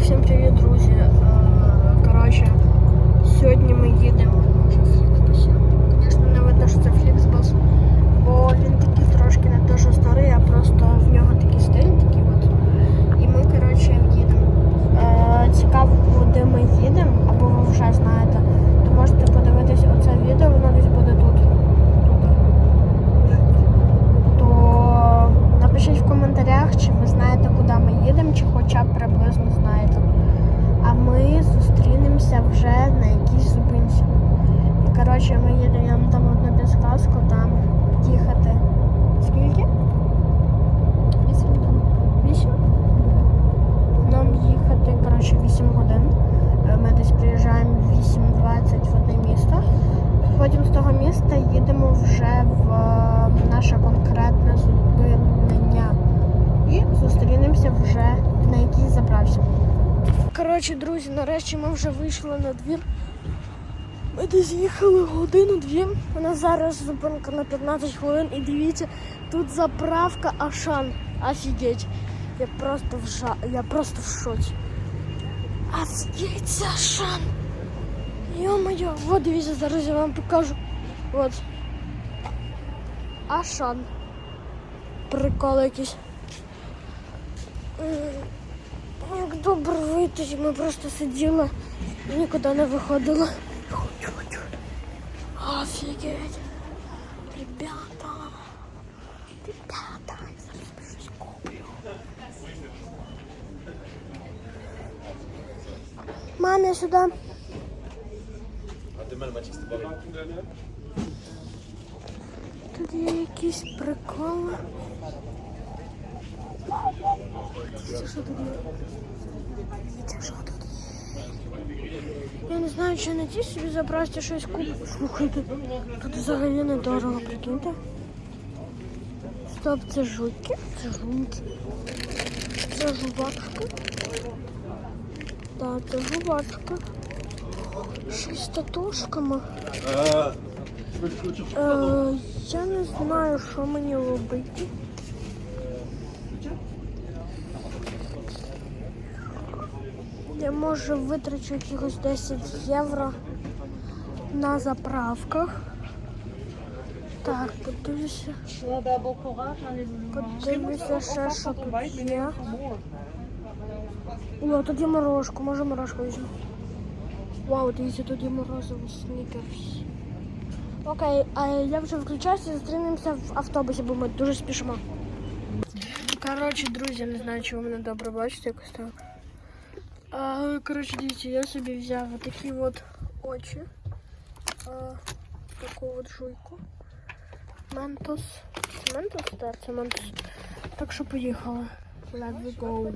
всім привіт, друзі. Е, Коротше, сьогодні ми їдемо. Може, фліксбус. Звісно, не видно, що це фліксбус, бо він такий трошки не те, старий, а просто в нього такий стиль, такий от. І ми, коротше, їдемо. Е, Цікаво, куди ми їдемо, або ви вже знаєте, то можете подивитись оце відео, воно десь буде тут. Тут. То напишіть в коментарях, чи ви знаєте, куди ми їдемо, чи хоча б приблизно знаєте. А ми зустрінемося вже на якійсь зупинці. І коротше, ми їдемо там одну підсказку, там їхати. Скільки? Вісім годин. Вісім? Нам їхати, коротше, 8 годин. Е, Ми десь приїжджаємо в 8.20 в одне місто. Потім з того міста їдемо вже в е, наше конкретне зупинення. І зустрінемося вже на якійсь заправці. Коротше, друзі, нарешті ми вже вийшли на двір. Ми десь їхали годину-дві. У нас зараз зупинка на 15 хвилин. І дивіться, тут заправка Ашан. Офігеть. Я просто в жа... Я просто в шоці. Офігеть, Ашан. Йо-моє, вот дивіться, зараз я вам покажу. От. Ашан. Прикол якийсь. М, Як добре вийти, ми просто сиділи і нікуди не виходили. Офігеть. Ребята. Ребята, я зараз щось куплю. Мамі сюди. А ти мене бачиш з тобою. Тут є якісь приколи. Я не знаю, чи на ті собі заправці щось куплю. Слухайте, тут взагалі недорого, прикиньте. Стоп, це жуки, це жуки. Це жувачка. Так, це жувачка. Щось з татушками. Е, я не знаю, що мені робити. Я можу витрачу якихось 10 євро на заправках. Так, подивлюся. Подивлюся ще, що тут є. О, тут є морожку, може морожку візьму. Вау, дивіться, тут є морозиво снікерс. Окей, а я вже включаюся, зустрінемося в автобусі, бо ми дуже спішимо. Коротше, друзі, не знаю, чи ви мене добре бачите, якось так. А, коротше, дивіться, я собі взяв такі от очі. А, таку от жуйку. Ментос. Це ментос? Так, це ментос. Так що поїхали. Let me go.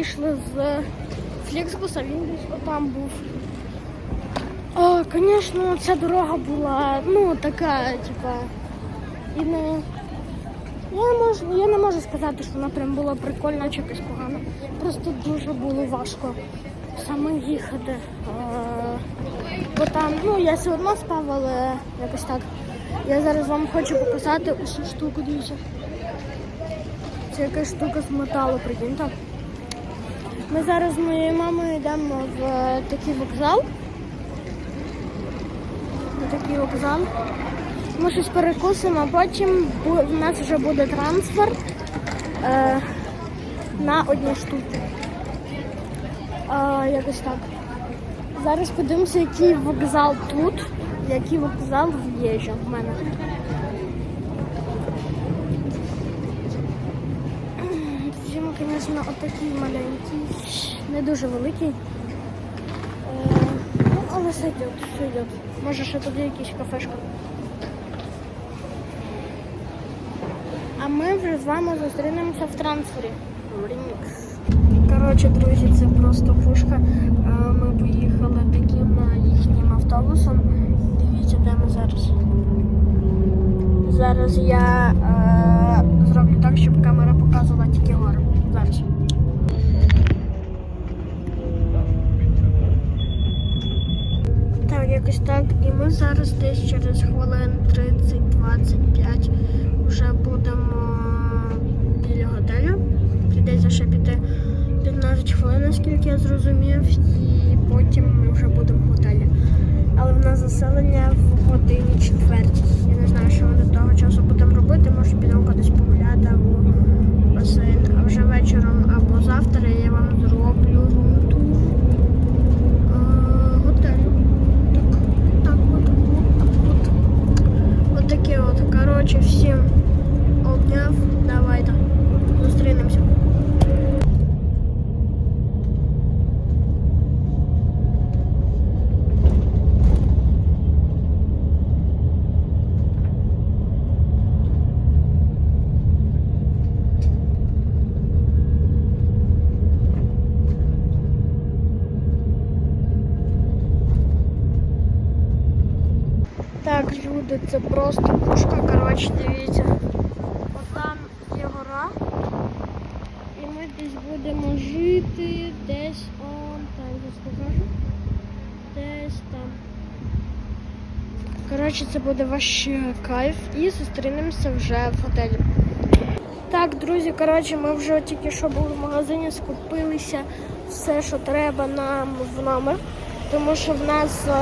Вийшли з Фліксбуса, він десь отам був. Звісно, ця дорога була, ну, така, типа, і не. Я, можу, я не можу сказати, що вона прям була прикольна чи якась погана. Просто дуже було важко саме їхати. Бо там, ну, я все одно спав, але якось так. Я зараз вам хочу показати цю штуку, дивіться. Це якась штука з металу, прикиньте. Ми зараз з моєю мамою йдемо в е, такий вокзал. На такий вокзал. Ми щось перекусимо, а потім в нас вже буде трансфер е, на одні штуки. Е, якось так. Зараз подивимося, який вокзал тут, який вокзал в Єжі в мене. Звісно, отакий маленький, не дуже великий. Е, ну, але сойдет, сойдет. Може, ще тут є якась кафешка. А ми вже з вами зустрінемося в трансфері. Коротше, друзі, це просто пушка. Е, Ми поїхали таким їхнім автобусом. Дивіться, де ми зараз. Зараз я е, зроблю так, щоб камера показувала тільки гору. Зараз. Так, якось так. І ми зараз десь через хвилин 30-25 вже будемо біля готелю. Прийдеться ще піти 15 хвилин, наскільки я зрозумів, і потім ми вже будемо в готелі. Але в нас заселення в годині четвертій. Я не знаю, що ми до того часу будемо робити. Може підемо кудись погуляти або басейн. Вечором або завтра я вам зроблю рум-тур е, готелю. Так, так, от, от, от. От таке от. Коротше, всім обняв. Давайте. Зустрінемося. Так, люди, це просто пушка. Коротше, дивіться. Отам є гора. І ми десь будемо жити десь он так зараз покажу. Десь там. Коротше, ваш кайф. І зустрінемося вже в готелі. Так, друзі, коротше, ми вже тільки що були в магазині, скупилися все, що треба нам в номер. Тому що в нас е,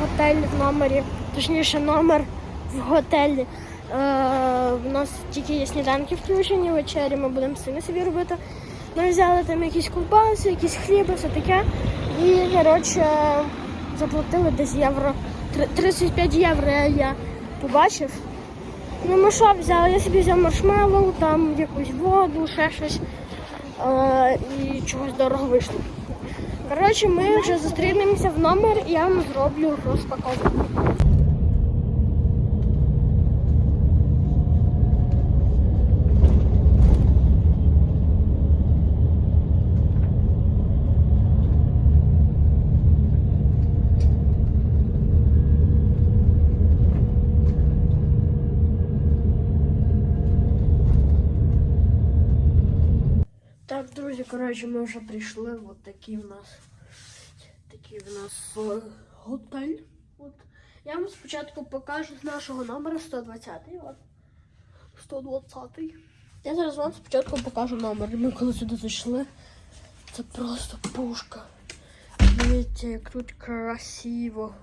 готель в номері, точніше, номер в готелі. Е, в нас тільки є сніданки включені, вечері ми будемо самі собі робити. Ми взяли там якісь ковбаси, якісь хліби, все таке. І, коротше, заплатили десь євро. Три- 35 євро я побачив. Ну, ми що взяли? Я собі взяв маршмеллоу, там якусь воду, ще щось. І чогось дорого вийшло. Коротше, ми вже зустрінемося в номер і я вам зроблю розпаковку. Так, друзі, коротше, ми вже прийшли. От такий в нас такий в нас е, готель. От. Я вам спочатку покажу з нашого номера 120. От. 120. Я зараз вам спочатку покажу номер. Ми коли сюди зайшли. Це просто пушка. Дивіться, як тут красиво.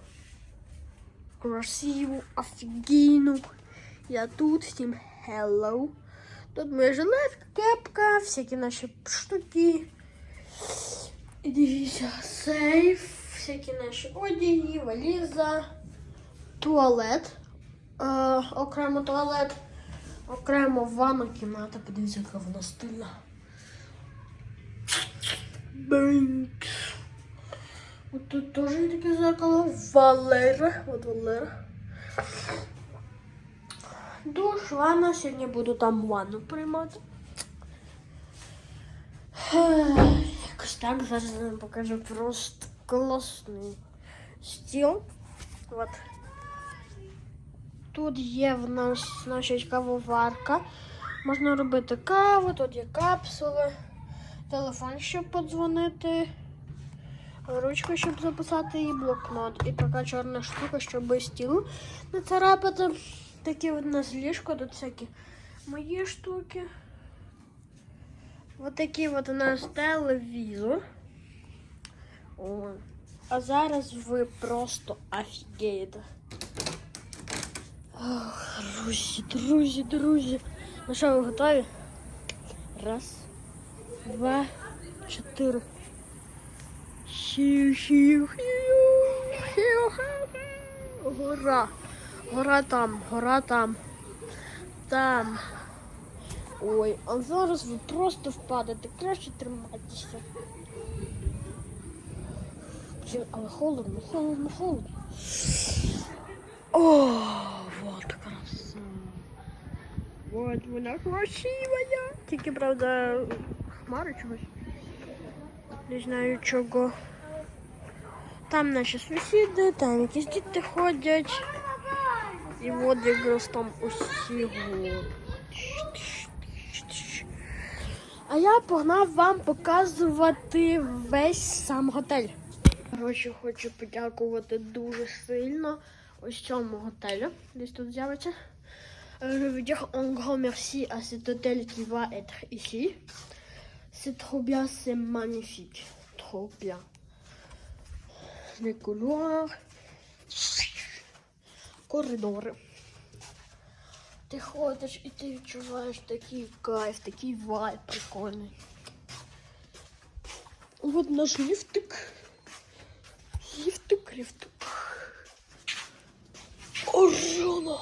Красиво, офігійно. Я тут, всім hello. Тут моя жилетка, кепка, всякі наші штуки. І дивіться, сейф, всякі наші одяги, валіза, туалет. Е, окремо туалет, окремо ванна кімната. Подивіться, яка вона стильна. Бинк. От тут теж є таке зеркало. Валера. От Валера. Душ, ванна. Сьогодні буду там ванну приймати. Якось так зараз вам покажу просто класний стіл. От. Тут є в нас значить, кавоварка. Можна робити каву, тут є капсули, телефон, щоб подзвонити, ручка, щоб записати і блокнот. І така чорна штука, щоб стіл не царапати. Такі от у нас ліжко, тут всякі мої штуки. Ось такий от у нас телевізор. О. А зараз ви просто офігієте. Ох, друзі, друзі, друзі. Ну що, ви готові? Раз, два, чотири. Сів. Гора. Гора там, гора там. Там. Ой, а зараз ви просто впадете. Краще тримайтеся. Але холодно, холодно, холодно. О, вот краса. Вот вона красивая. Тільки, правда, хмари чогось. Не знаю чого. Там наші сусіди, там якісь діти ходять. І от якраз там усі. А я погнав вам показувати весь сам готель. Коротше, хочу подякувати дуже сильно ось цьому готелю. Десь тут з'явиться. Je veux dire un grand merci à cet hôtel qui va être ici. C'est trop bien, c'est magnifique. Trop bien. Les couloirs. Коридори. Ти ходиш і ти відчуваєш такий кайф, такий вайб прикольний. От наш ліфтик. Ліфтик, ліфтик. О, жона!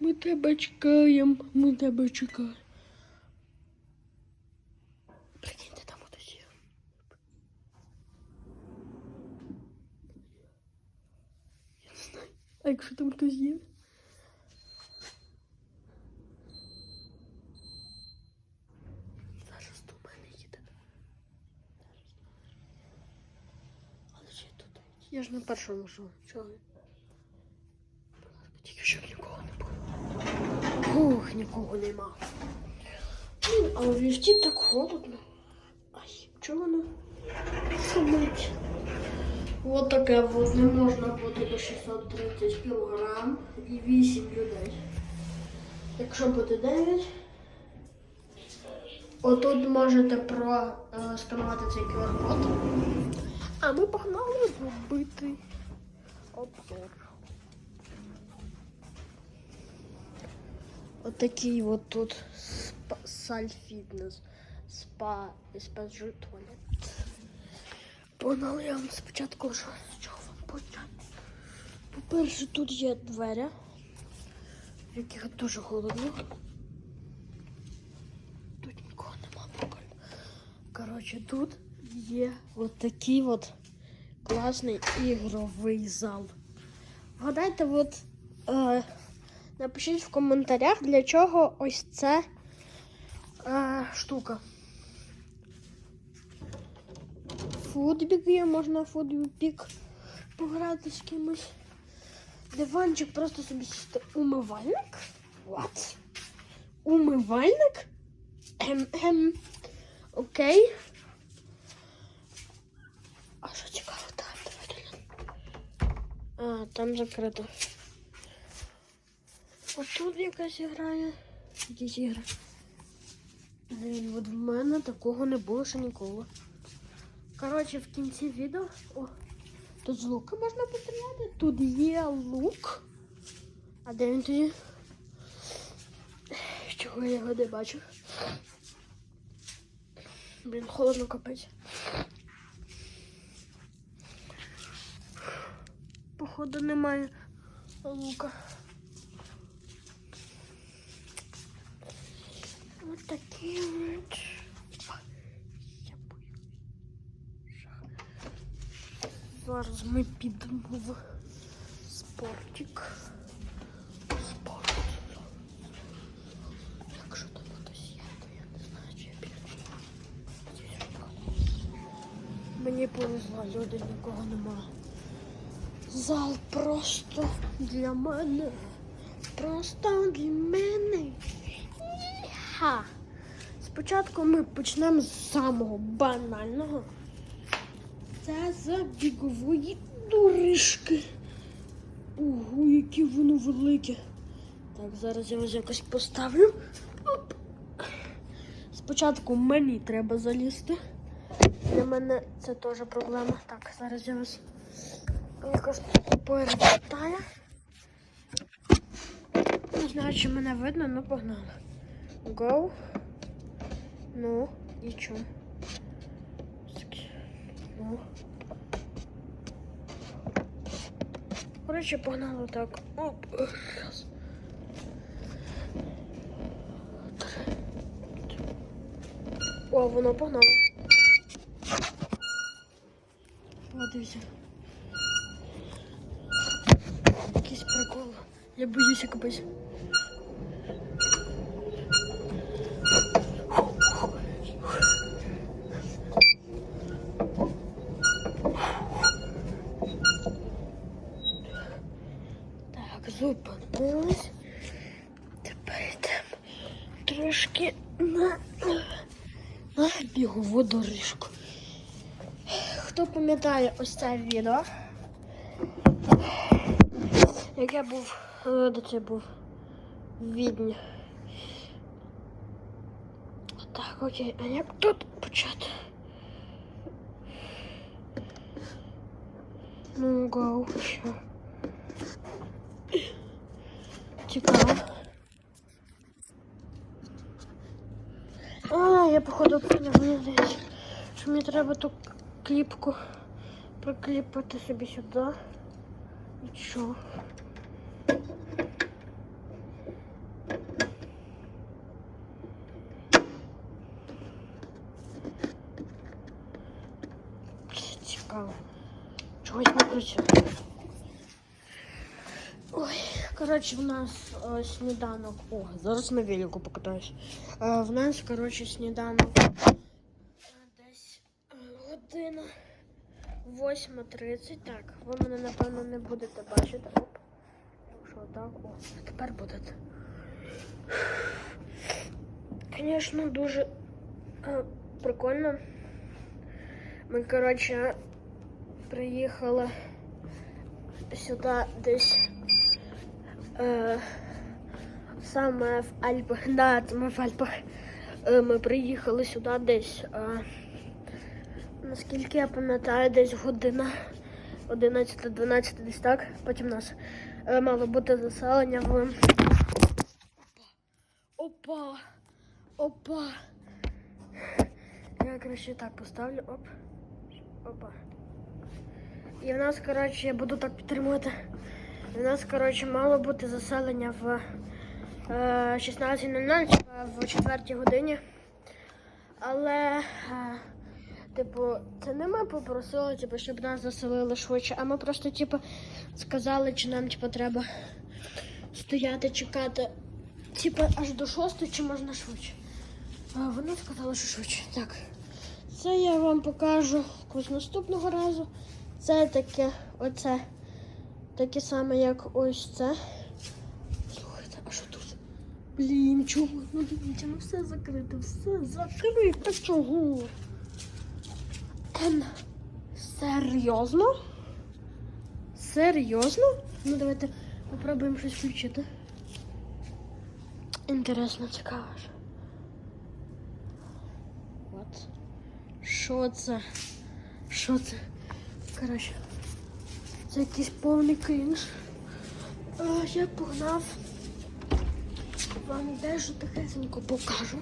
Ми тебе чекаємо, ми тебе чекаємо. Прикиньте, там хтось є. Я не знаю. А якщо там хтось є? Зараз до мене їде. Але ще тут. Я ж на першому йшов. Чого? Тільки щоб нікого не було. Ух, нікого нема. Блін, а в ліфті так холодно. Ай, чого воно шумить? От таке от не можна бути до 630 кілограм і 8 людей. Якщо буде 9, отут можете просканувати цей QR-код. А ми погнали зробити обзор. Отакий от тут спа, саль фітнес, спа і спаджу туалет. Погнали я вам спочатку що, з чого вам почати. По-перше, тут є двері, в яких дуже холодно. Тут нікого нема прикольно. Коротше, тут є от от класний ігровий зал. Вгадайте, от е, напишіть в коментарях, для чого ось ця е, штука. Футбік є, можна футбік пограти з кимось. Диванчик просто собі сісти. Умивальник? What? Умивальник? Ем, ем. Окей. А що цікаво там? Глянемо. А, там закрито. От тут якась грає. Якісь ігри. От в мене такого не було ще ніколи. Коротше, в кінці відео. О, тут з лука можна постріляти. Тут є лук. А де він тоді? Чого я його не бачу? Блін, холодно капець. Походу немає лука. От такі от. Я боюсь. Зараз ми підемо в спортик. Спорт. Якщо там хтось є, то я не знаю, чи я піду. Мені повезло, люди нікого нема. Зал просто для мене. Просто для мене. Ха. Спочатку ми почнемо з самого банального. Це з бігової доріжки. Ого, яке воно велике. Так, зараз я вас якось поставлю. Оп. Спочатку мені треба залізти. Для мене це теж проблема. Так, зараз я вас якось перечитаю. Не знаю, чи мене видно, ну погнали. Go. Ну, і чо? Коротше, погнали так. Оп. Раз. О, воно погнало. О. Якийсь прикол. Я боюся капець. Так, зупинились. Тепер йдемо трошки на, на бігову доріжку. Хто пам'ятає ось це відео? Я був, е, де це був? В Відні. Так, окей, а як тут почати? Ну, гоу, що? Цікаво. А, я походу поняв, мені здається, що мені треба ту кліпку прикліпати собі сюди. І що? Це цікаво. Чогось не працює. Ой, коротше, в нас е, сніданок. О, зараз на велику покатаюсь. Е, в нас, коротше, сніданок 8.30. Так, ви мене, напевно, не будете бачити. Оп. Якщо так, о, тепер будете. Звісно, дуже е, прикольно. Ми, коротше, приїхали сюди десь е, саме в Альпах. Да, ми в Альпах. Е, ми приїхали сюди десь. Е, наскільки я пам'ятаю, десь година 11-12 десь так. Потім у нас е, мало бути заселення в. Опа! Опа! Я краще так поставлю. Оп. Опа. І в нас, коротше, я буду так підтримувати. І в нас, коротше, мало бути заселення в е, 16.00, в 4 годині. Але, е, типу, це не ми попросили, типу, щоб нас заселили швидше, а ми просто, типу, сказали, чи нам типу, треба стояти, чекати, типу, аж до 6 чи можна швидше. А вони сказали, що швидше. Так. Це я вам покажу якось наступного разу. Це таке, оце таке саме, як ось це. Слухайте, а що тут? Блін, чого? Ну дивіться, ну все закрите, все закрите. Чого? Ем, серйозно? Серйозно? Ну давайте попробуємо щось включити. Інтересно, цікаво. От. Що це? Що це? Коротше, це якийсь повний крінж. Я погнав. Вам дещо тихесенько покажу.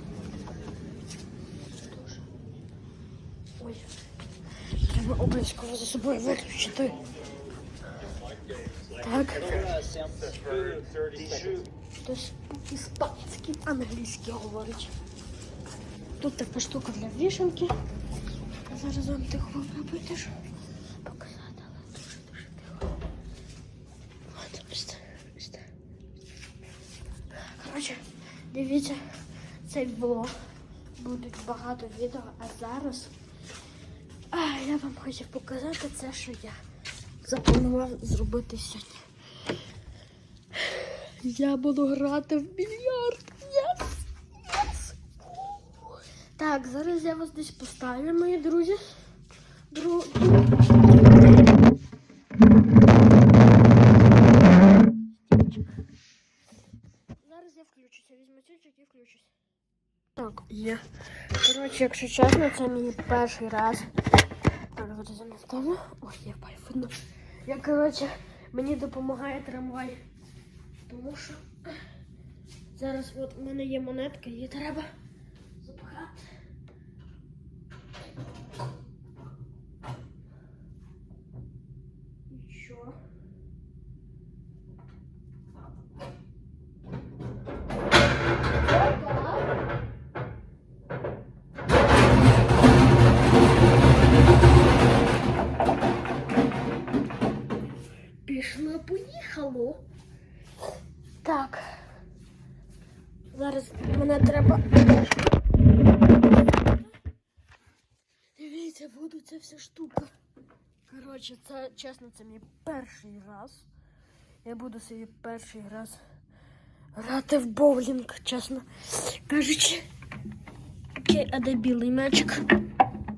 Дуже. Ой. Треба обов'язково за собою виключити. Так. Хтось іспанський, англійський говорить. тут така штука для вішенки. Зараз вам тихо щоб показати, але дуже-дуже тихо. От, це, ось це. Будуть багато відео, а зараз я вам хотів показати це, що я запланував зробити сьогодні. Я буду грати в більярд. Єс! Єс! Так, зараз я вас десь поставлю, мої друзі. Дру... Зараз я включуся, візьму тільчик і включусь. Так, є. Коротше, якщо чесно, це мій перший раз. Так, зараз не наставлю. Ой, я видно. Я, коротше, мені допомагає трамвай. Тому що зараз от у мене є монетка, її треба ця штука. Коротше, це чесно, це мій перший раз. Я буду собі перший раз грати в боулінг, чесно кажучи. Окей, а де білий м'ячик?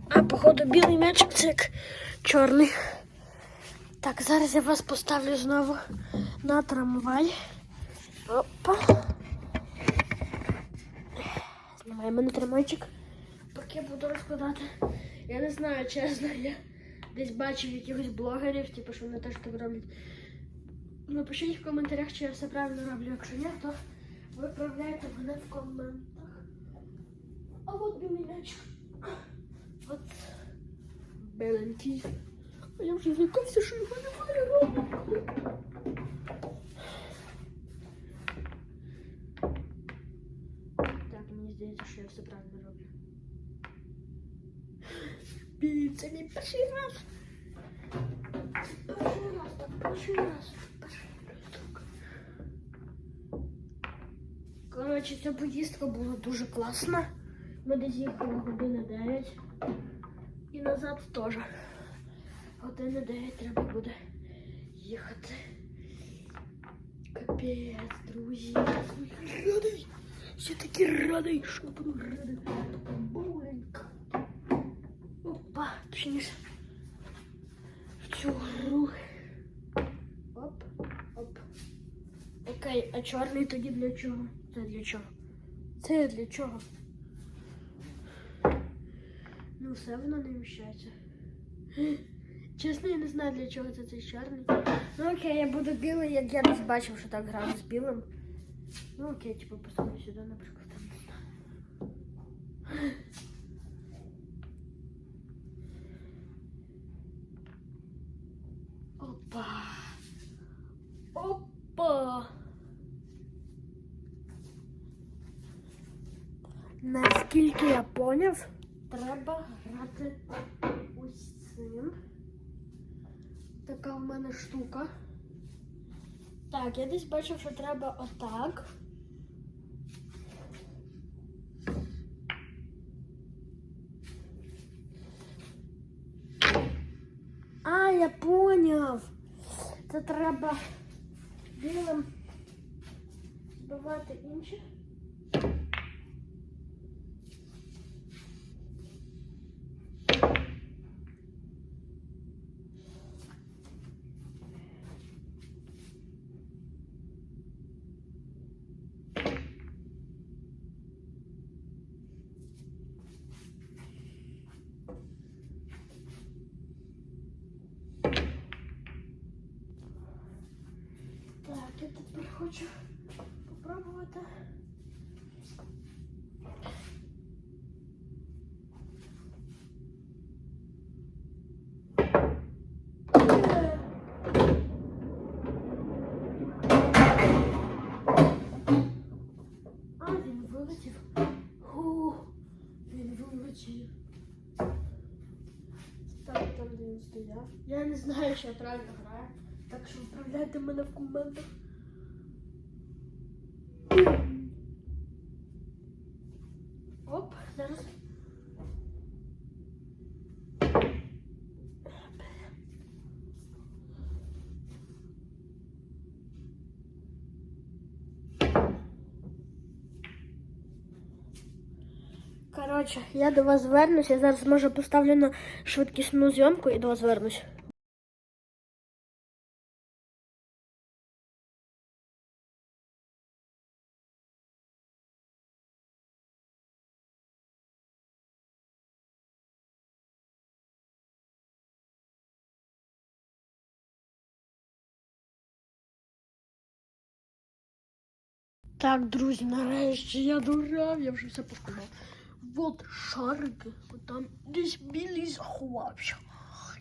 А, походу, білий м'ячик це як чорний. Так, зараз я вас поставлю знову на трамвай. Опа. Знімаємо на трамвайчик. Поки буду розкладати. Я не знаю, чесно, я десь бачив якихось блогерів, типу, що вони теж так роблять. Напишіть в коментарях, чи я все правильно роблю. Якщо ні, то виправляйте мене в коментах. А от білий м'ячик. От беленький. А я вже злякався, що його немає робити. Так, мені здається, що я все правильно роблю. Бі, це мій перший раз. Перший раз, так, перший раз. Перший раз. так. Коротше, ця поїздка була дуже класна. Ми десь їхали години 9. І назад теж. Години 9 треба буде їхати. Капець, друзі. Я радий. Я такий радий, що буду радий. В цю гру. Оп, оп. Окей, а чорний тоді для чого? Це для чого? Це для чого? Ну, все воно не вміщається. Чесно, я не знаю, для чого це цей чорний. Ну окей, я буду білий, як я десь бачив, що так грав з білим. Ну окей, типу поставлю сюди, наприклад, там не знаю. Опа. Опа. Наскільки я поняв, треба грати ось цим. Така в мене штука. Так, я десь бачив, що треба отак. А, я поняв. Це треба білим збивати інші. хочу попробувати. А, він вилетів. Він вилетів. Так, він стояв. Я не знаю, що я правильно граю. Так що вправляйте мене в коментах. Коротше, я до вас звернусь. Я зараз може поставлю на швидкісну зйомку і до вас звернусь. Так, друзі, нарешті я дурав, я вже все показав. Вот шарики, от там десь білий заховався.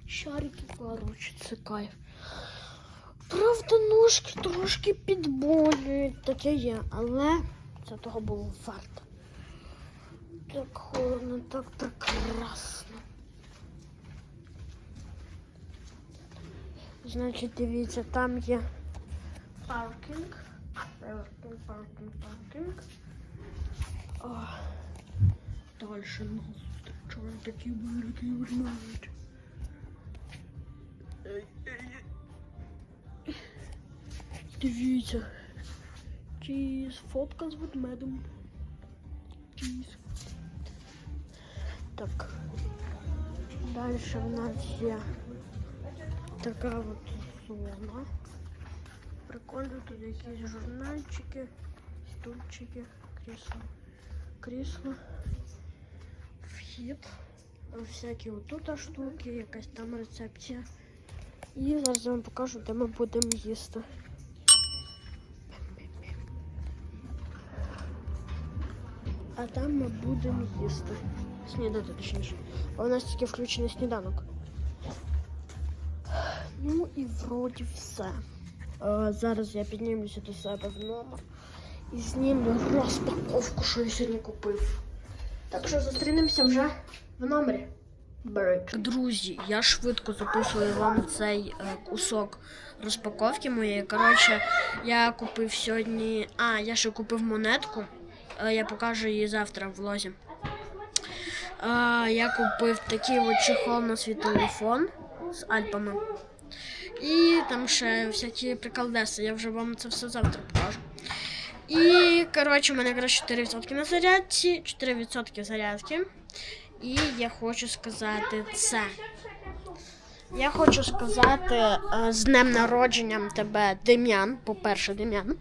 Шарики, коротше, це кайф. Правда, ножки трошки підболюють, таке є, але це того було варто. Так холодно, так прекрасно. Значить, дивіться, там є паркінг. Паркінг, паркінг, паркінг. О, дальше нас зустрічають такі ей, ей. Дивіться. Чіз, фотка з ведмедом. Чіз. Так. Дальше в нас є така от зона. Прикольно, тут якісь журнальчики, стульчики, крісло. Крісло. Вхід. Всякі отут штуки, якась там рецепція. І зараз я вам покажу, де ми будемо їсти. А там ми будемо їсти. Снідати точніше. Бо у нас тільки включений сніданок. Ну і вроді все. Е, зараз я піднімуся до себе в номер і зніму розпаковку, що я сьогодні купив. Так що зустрінемося вже в номері. Брейк. Друзі, я швидко записую вам цей е, кусок розпаковки моєї. Коротше, я купив сьогодні. А, я ще купив монетку. Е, я покажу її завтра в влозі. Е, я купив такий от чехол на свій телефон з Альпами. І там ще всякі приколдеси. Я вже вам це все завтра покажу. І, коротше, у мене якраз 4% на зарядці, 4% зарядки. І я хочу сказати це. Я хочу сказати е, з днем народженням тебе, Дем'ян. По-перше, Дем'ян.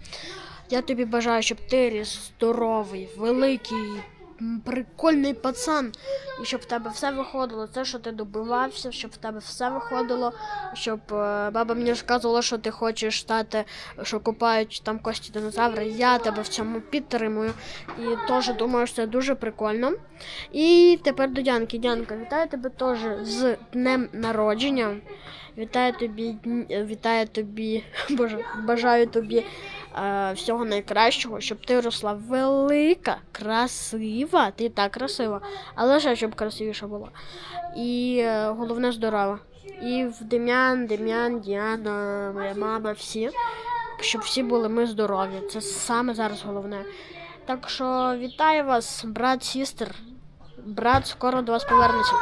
Я тобі бажаю, щоб ти ріс здоровий, великий, прикольний пацан. І щоб в тебе все виходило, те, що ти добивався, щоб в тебе все виходило, щоб е, баба мені розказувала, що ти хочеш стати, що купають там кості динозаври. Я тебе в цьому підтримую. І теж думаю, що це дуже прикольно. І тепер до Дянки. Дянка, вітаю тебе теж з днем народження. Вітаю тобі, вітаю тобі, боже, бажаю тобі е, всього найкращого, щоб ти росла велика, красива. Ти так красива, але ще щоб красивіша була. І е, головне здорова. І в Дем'ян, Дем'ян, Діана, моя мама, всі. Щоб всі були ми здорові. Це саме зараз головне. Так що вітаю вас, брат, сістер. Брат скоро до вас повернеться.